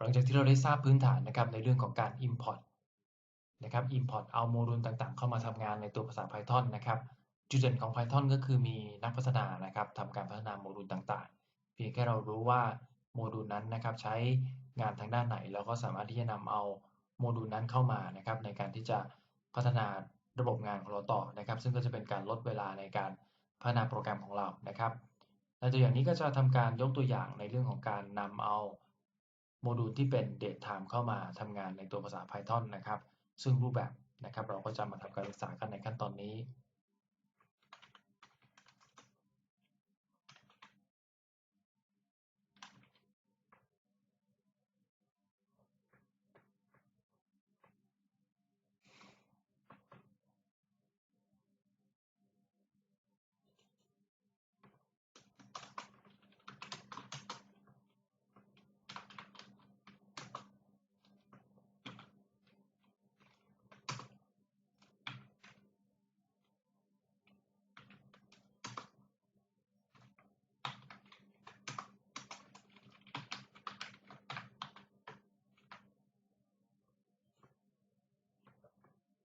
หลังจากที่เราได้ทราบพื้นฐานนะครับในเรื่องของการ import นะครับ import เอาโมดูลต่างๆ เข้ามาทำงานในตัวภาษา Python นะครับ จุดเด่นของ Python ก็คือมีนักพัฒนานะครับทำการพัฒนาโมดูลต่างๆ เพียงแค่เรารู้ว่าโมดูลนั้นนะครับใช้งานทางด้านไหน เราก็สามารถที่จะนำเอาโมดูลนั้นเข้ามานะครับในการที่จะพัฒนาระบบงานของเราต่อนะครับ ซึ่งก็จะเป็นการลดเวลาในการพัฒนาโปรแกรมของเรานะครับในตัวอย่างนี้ก็จะทำการยกตัวอย่างในเรื่องของการนำเอา โมดูลที่เป็น date time เข้ามาทำงานในตัวภาษา Python นะครับ ซึ่งรูปแบบนะครับเราก็จะมาทำการศึกษากันในขั้นตอนนี้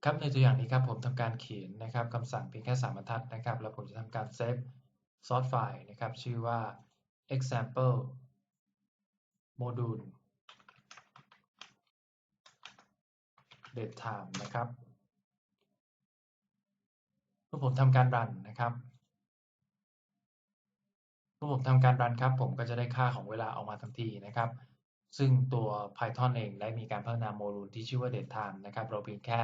ครับในตัวอย่างนี้ครับผมทำการเขียนนะครับคำสั่งเพียงแค่3บรรทัดนะครับ แล้วผมจะทำการเซฟซอสไฟล์นะครับ ชื่อว่า example module date time นะครับเมื่อผมทำการรันนะครับเมื่อผมทำการรันครับ ผมก็จะได้ค่าของเวลาออกมาทันทีนะครับ ซึ่งตัว Python เองได้มีการพัฒนาโมดูลที่ชื่อว่า date time นะครับ เราเพียงแค่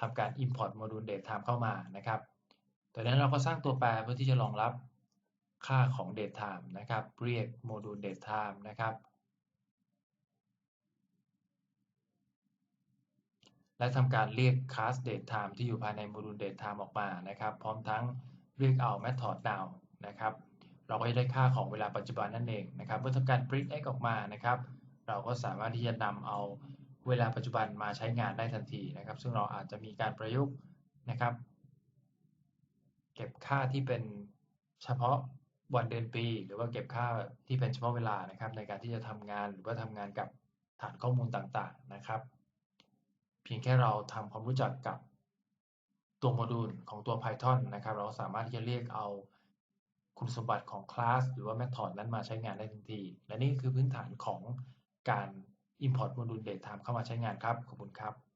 ทำการ import โมดูล datetime เข้ามานะครับจากนั้นเราก็สร้างตัวแปรเพื่อที่จะรองรับค่าของ datetime นะครับ เรียกโมดูล datetime นะครับ และทำการเรียก class datetime ที่อยู่ภายในโมดูล datetime ออกมานะครับ พร้อมทั้งเรียกเอา method now นะครับ เราก็จะได้ค่าของเวลาปัจจุบันนั่นเองนะครับ เมื่อทำการ print x ออกมานะครับ เราก็สามารถที่จะนำเอา เวลาปัจจุบันมาใช้งานได้ทันทีนะครับ ซึ่งเราอาจจะมีการประยุกต์นะครับ เก็บค่าที่เป็นเฉพาะวันเดือนปี หรือว่าเก็บค่าที่เป็นเฉพาะเวลานะครับ ในการที่จะทำงานหรือว่าทำงานกับฐานข้อมูลต่างๆนะครับ เพียงแค่เราทำความรู้จักกับตัวโมดูลของตัว Python นะครับ เราสามารถที่จะเรียกเอาคุณสมบัติของคลาสหรือว่า method นั้นมาใช้งานได้ทันที และนี่คือพื้นฐานของการ Import โมดูล DateTime เข้ามาใช้งานครับ ขอบคุณครับ